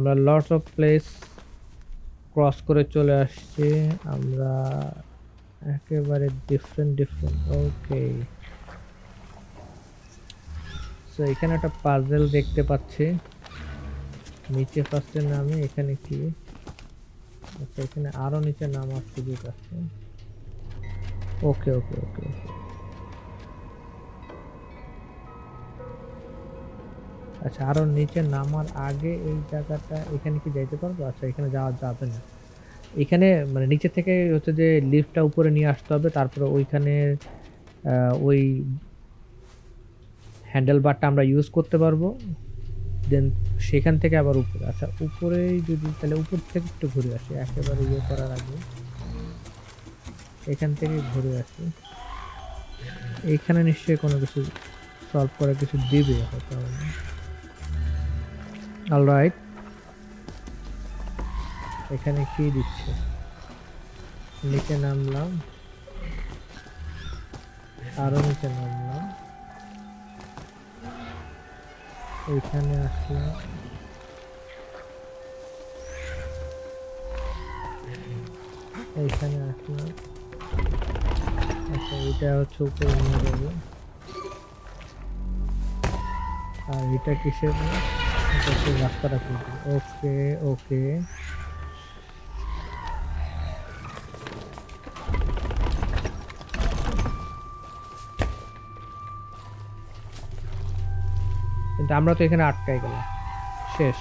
আমরা lot of place cross করে চলে আসছি। আমরা একেবারে ডিফারেন্ট ডিফারেন্ট ওকে সো এখানে একটা পাজেল দেখতে পাচ্ছি। নিচে ফার্স্টে নামে, এখানে কি? আচ্ছা এখানে আরও নিচে নামার সুযোগ আছে। ওকে ওকে ওকে ওকে আচ্ছা আরও নিচে নামার আগে এই জায়গাটা, এখানে কি যাইতে পারব? আচ্ছা এখানে যাওয়া যাবে না। এখানে মানে নিচে থেকে হচ্ছে যে লিফটটা উপরে নিয়ে আসতে হবে, তারপরে ওইখানে ওই হ্যান্ডেল বারটা আমরা ইউজ করতে পারব। দেন সেখান থেকে আবার উপরে আচ্ছা উপরেই যদি, তাহলে উপর থেকে একটু ঘুরে আসি, একেবারে ইয়ে করার আগে। এখান থেকে ঘুরে আসি। এইখানে নিশ্চয়ই কোনো কিছু সলভ করে কিছু দিবে হয়তো। অলরাইট এখানে কি দিচ্ছে? নিচে নামলাম। আরও নিচে নামলাম। এইখানে আসলাম। এইখানে আসলাম। আচ্ছা এটা হচ্ছে উপরে নিয়ে যাবে আর এটা কিসের হচ্ছে রাস্তাটা খুলবে ওকে ওকে। কিন্তু আমরা তো এখানে আটকাই গেলাম। শেষ।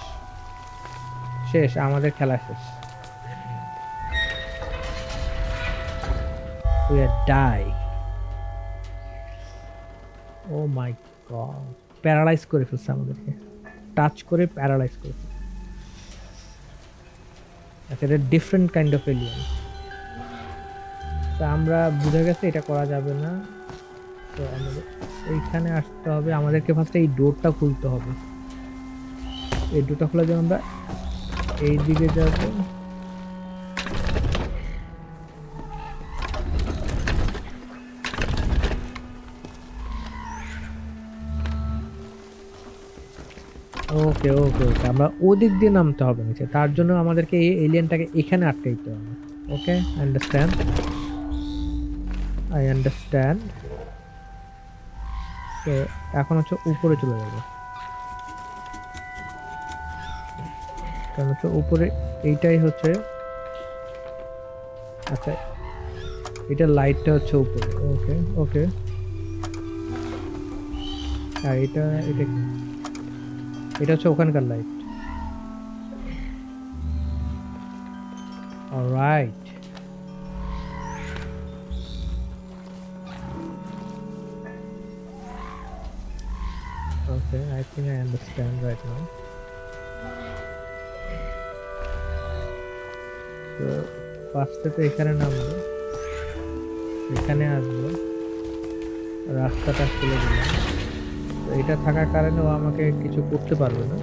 শেষ, আমাদের খেলা শেষ. Oh my god. প্যারালাইজ করে ফেলছে আমাদেরকে। টাচ করে প্যারালাইজ করে ফেলছে আচ্ছা এটা ডিফারেন্ট কাইন্ড অফ এলিয়ান তা আমরা বুঝে গেছে এটা করা যাবে না। তো আমাদের এইখানে আসতে হবে। আমাদেরকে ফার্স্ট এই ডোরটা খুলতে হবে। এই ডোরটা খোলার জন্য আমরা এই দিকে যাব। ওকে ওকে ওকে। আমরা ওদিক দিয়ে নামতে হবে নিচে। তার জন্য আমাদেরকে এই এলিয়েনটাকে এখানে আটকে দিতে হবে। ওকে আন্ডারস্ট্যান্ড আই আন্ডারস্ট্যান্ড তো এখন হচ্ছে উপরে চলে যাবে। কারণ হচ্ছে উপরে এইটাই হচ্ছে আচ্ছা এটা লাইটটা হচ্ছে উপরে। ওকে ওকে। আর এটা এটা এটা হচ্ছে ওখানকার light all right Okay, I think I understand right now. তো ফার্স্টে তো এখানে নামবো। এখানে আসব। রাস্তাটা খুলে দিলাম। এটা থাকার কারণে ও আমাকে কিছু করতে পারবে না।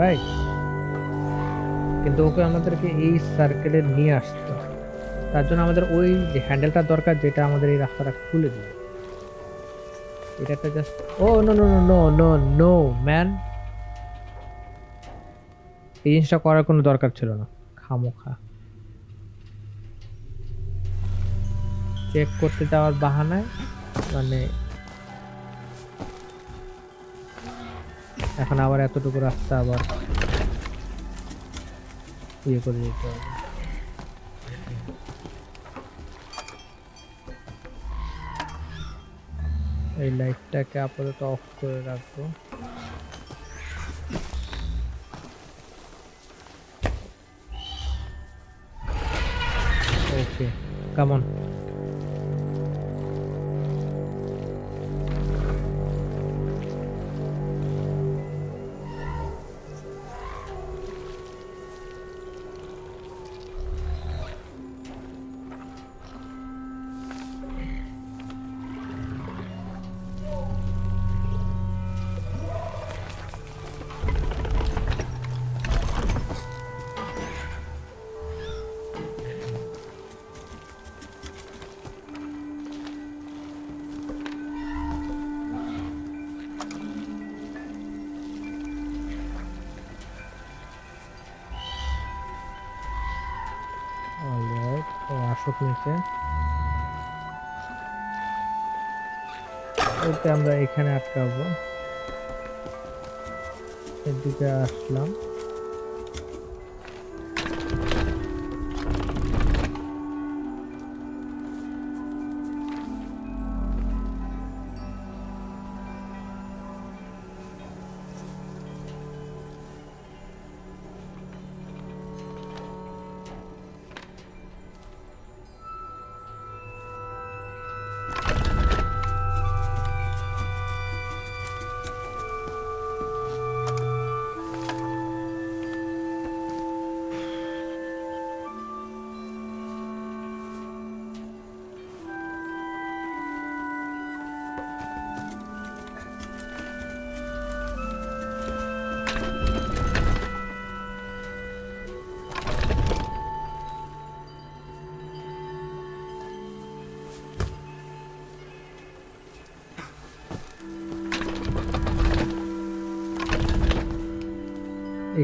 রাইট কিন্তু ওকে আমাদেরকে এই সার্কেলে নিয়ে আসতে তার জন্য আমাদের ওই যে হ্যান্ডেলটা দরকার যেটা আমাদের এই রাস্তাটা খুলে দিবে। একটা just oh no no no no no no man এই জিনিসটা করার কোনো দরকার ছিল না। খামোখা। চেক করতে যাওয়ার বাহানায় মানে এখন আবার এতটুকু রাস্তা আবার ইয়ে করে দিতে হবে। এই লাইটটাকে আপাতত অফ করে রাখব। ওকে কামন অলরাইট ও আসুক নিচে ওকে আমরা এখানে আটকাবো। এদিকে আসলাম।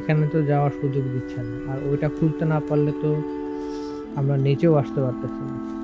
এখানে তো যাওয়ার সুযোগ দিচ্ছে না। আর ওইটা খুলতে না পারলে তো আমরা নিচেও আসতে পারতেছি না।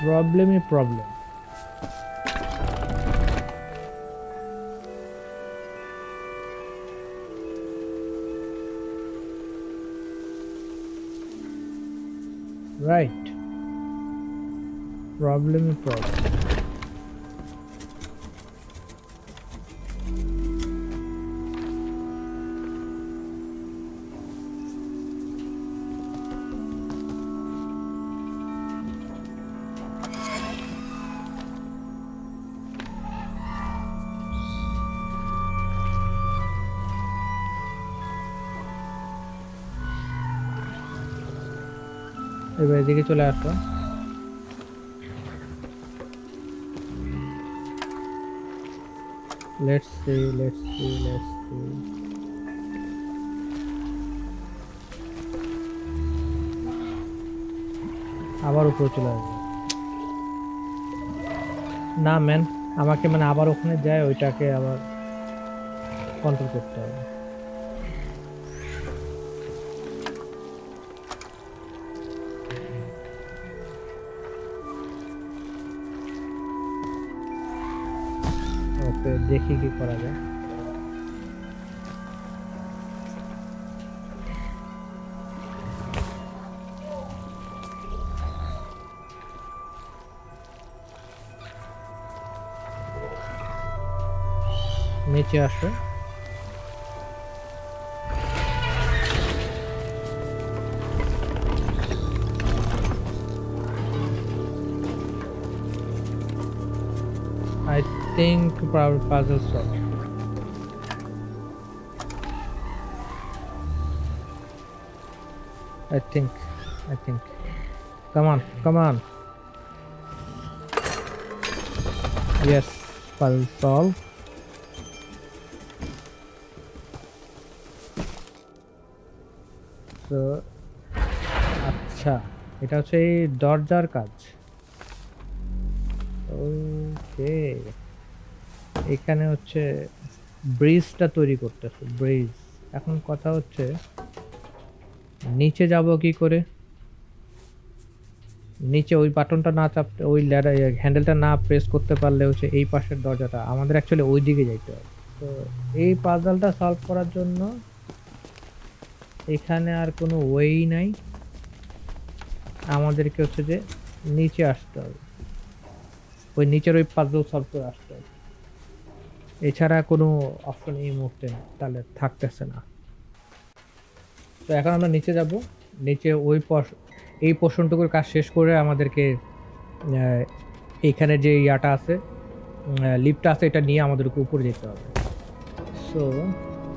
প্রবলেমই প্রবলেম রাইট প্রবলেমই প্রবলেম এবার এদিকে চলে আসো। Let's see let's see let's see আবার উপরে চলে আসবে। না ম্যান আমাকে মানে আবার ওখানে যায়, ওইটাকে আবার কন্ট্রোল করতে হবে। ওকে দেখি কি করা যায়। নিচে আসো। Think probably puzzle solved. I think, I think. Come on, come on. Yes, puzzle solved. So, আচ্ছা এটা হচ্ছে এই দরজার কাজ ওকে এখানে হচ্ছে ব্রিজটা তৈরি করতেছে, ব্রিজ। এখন কথা হচ্ছে, নিচে যাব কি করে? নিচে ওই বাটনটা না চাপতে, ওই ল্যাডার হ্যান্ডেলটা না প্রেস করতে পারলে হচ্ছে এই পাশের দরজাটা, আমাদের অ্যাকচুয়ালি ওই দিকে যাইতে হবে। তো এই পাজলটা সলভ করার জন্য এখানে আর কোনো ওয়েই নাই। আমাদেরকে হচ্ছে যে নিচে আসতে হবে। ওই নিচের ওই পাজল সলভ করে আসতে হবে। এছাড়া কোনো অপশন এই মুহূর্তে তাহলে থাকতেছে না। তো এখন আমরা নিচে যাব। নিচে ওই এই পোর্শনটুকুর কাজ শেষ করে আমাদেরকে এইখানে যে ইয়াটা আছে লিফটটা আছে, এটা নিয়ে আমাদেরকে উপরে যেতে হবে। সো